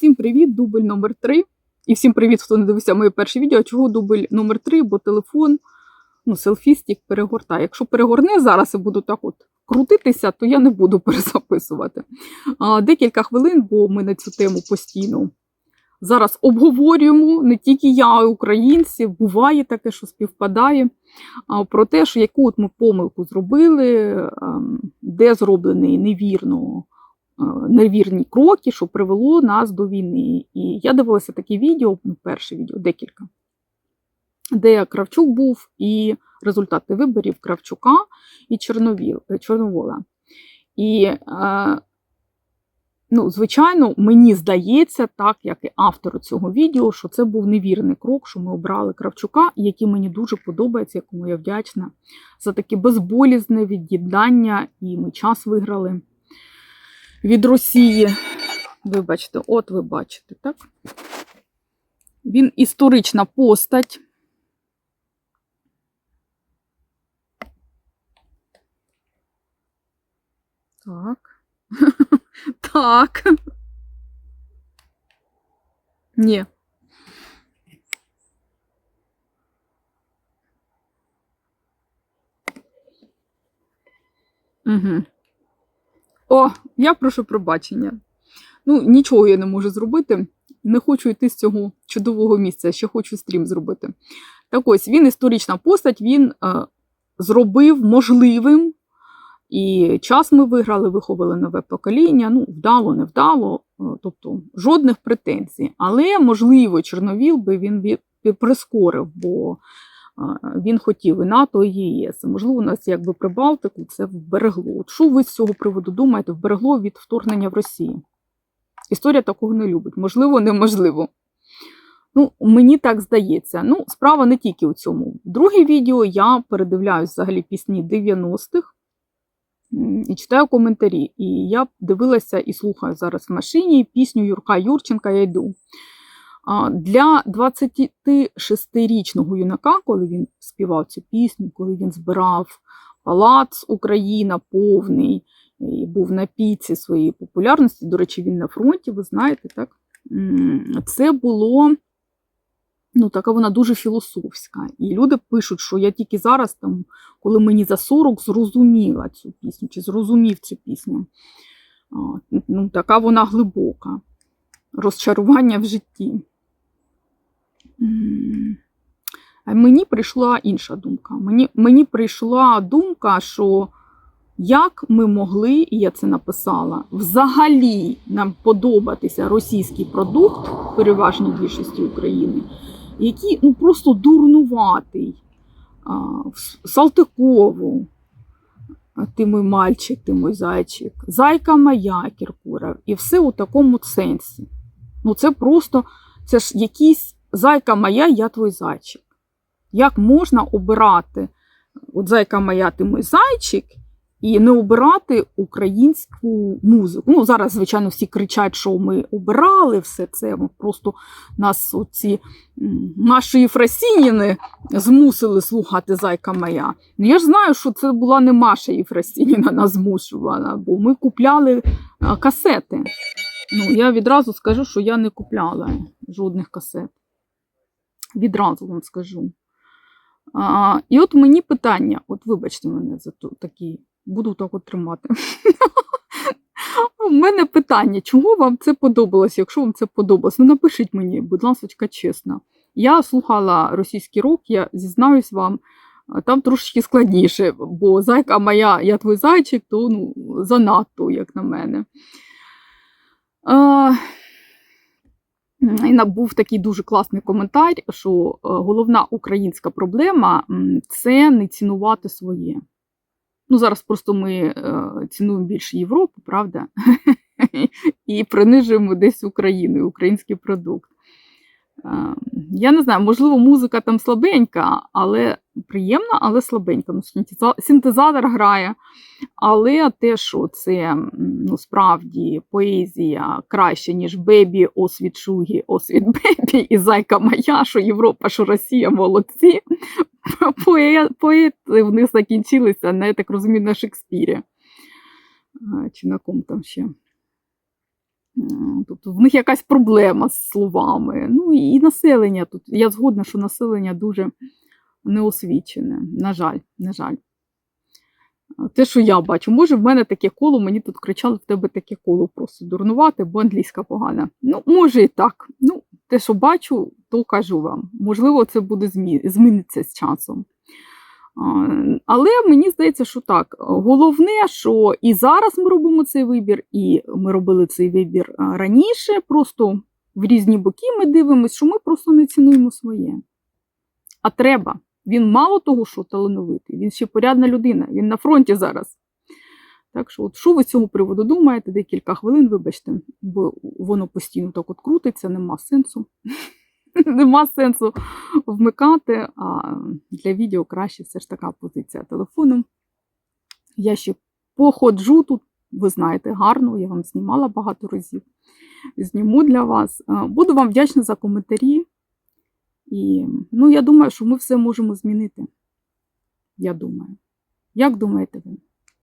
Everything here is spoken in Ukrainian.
Всім привіт, дубль номер 3 І всім привіт, хто не дивився моє перше відео. Чого дубль номер 3 Бо телефон, ну, селфістік перегортає. Якщо перегорне зараз і буду так от крутитися, то я не буду перезаписувати. А, Декілька хвилин, бо ми на цю тему постійно зараз обговорюємо. Не тільки я, а й українці. Буває таке, що співпадає. А, Про те, що яку от ми помилку зробили, ем, де зроблений невірно невірні кроки, що привело нас до війни. І я дивилася такі відео, ну, перше відео, декілька, де Кравчук був і результати виборів Кравчука і Чорновіл, е, Чорновола. І, е, ну, звичайно, мені здається, так як і автору цього відео, що це був невірний крок, що ми обрали Кравчука, який мені дуже подобається, якому я вдячна за таке безболізне від'єднання, і ми час виграли від Росії. Ви бачите, от ви бачите, так? Він історична постать. Так. Так. Ні. Угу. О, я прошу пробачення. Ну, нічого я не можу зробити. Не хочу йти з цього чудового місця, ще хочу стрім зробити. Так ось він історична постать, він е, зробив можливим. І час ми виграли, виховали нове покоління. Ну, вдало, не вдало, е, тобто жодних претензій. Але, можливо, Чорновіл би він прискорив, бо він хотів і НАТО, і ЄС. Можливо, у нас якби Прибалтику це вберегло. От що ви з цього приводу думаєте? Вберегло від вторгнення в Росію? Історія такого не любить. Можливо, неможливо. Ну, мені так здається. Ну, справа не тільки у цьому. Друге відео я передивляюсь взагалі пісні 90-х і читаю коментарі. І я дивилася і слухаю зараз в машині пісню Юрка Юрченка Я йду. Для 26-річного юнака, коли він співав цю пісню, коли він збирав палац Україна повний, і був на піці своєї популярності. До речі, він на фронті, ви знаєте, так? Це було. Ну, така вона дуже філософська. І люди пишуть, що я тільки зараз, там, коли мені за 40, зрозуміла цю пісню, чи зрозумів цю пісню. Ну, така вона глибока. Розчарування в житті. Мені прийшла інша думка. Мені, мені прийшла думка, що як ми могли, і я це написала, взагалі нам подобатися російський продукт переважній більшості України, який ну, просто дурнуватий, а, Салтикову, ти мій мальчик, ти мій зайчик, зайка моя Кіркоров, і все у такому сенсі. Ну, це просто це ж якийсь зайка моя, я твій зайчик. Як можна обирати, от зайка моя, ти мій зайчик, і не обирати українську музику. Ну, зараз, звичайно, всі кричать, що ми обирали все це. Просто нас оці наші Єфросініни змусили слухати зайка моя. Ну, я ж знаю, що це була не Маша Єфросініна нас змушувала, бо ми купляли касети. Ну, я відразу скажу, що я не купляла жодних касет. Відразу вам скажу. А, і от мені питання: от вибачте мене за такі, буду так от тримати. У мене питання, чого вам це подобалося, якщо вам це подобалось? Ну напишіть мені, будь ласка, чесно. Я слухала російський рок, я зізнаюсь вам, там трошечки складніше, бо зайка моя, я твій зайчик, то ну, занадто, як на мене. А, і набув такий дуже класний коментар, що е, головна українська проблема це не цінувати своє. Ну, зараз просто ми е, цінуємо більше Європу, правда? І принижуємо десь Україну, український продукт. Е, Я не знаю, можливо, музика там слабенька, але приємна, але слабенька. Ну, Синтезатор грає. Але те, що це ну, справді поезія краще, ніж Бебі, Освіт Шугі, Освіт Бебі і Зайка Моя, що Європа, що Росія молодці. Поети в них закінчилися, я так розумію, на Шекспірі. Чи на ком там ще. Тобто в них якась проблема з словами. Ну і населення тут. Я згодна, що населення дуже неосвічене. На жаль, на жаль. Те, що я бачу, може, в мене таке коло, мені тут кричали, в тебе таке коло просто дурнувати, бо англійська погана. Ну, може і так. Ну, те, що бачу, то кажу вам. Можливо, це буде змі... зміниться з часом. Але мені здається, що так. Головне, що і зараз ми робимо цей вибір, і ми робили цей вибір раніше. Просто в різні боки ми дивимося, що ми просто не цінуємо своє. А треба. Він мало того, що талановитий, він ще порядна людина, він на фронті зараз. Так що, от що ви з цього приводу думаєте? Декілька хвилин, вибачте, бо воно постійно так от крутиться, нема сенсу. Нема сенсу вмикати, а для відео краще все ж така позиція телефону. Я ще походжу тут, ви знаєте, гарно, я вам знімала багато разів. Зніму для вас. Буду вам вдячна за коментарі. І ну, я думаю, що ми все можемо змінити. Я думаю. Як думаєте ви?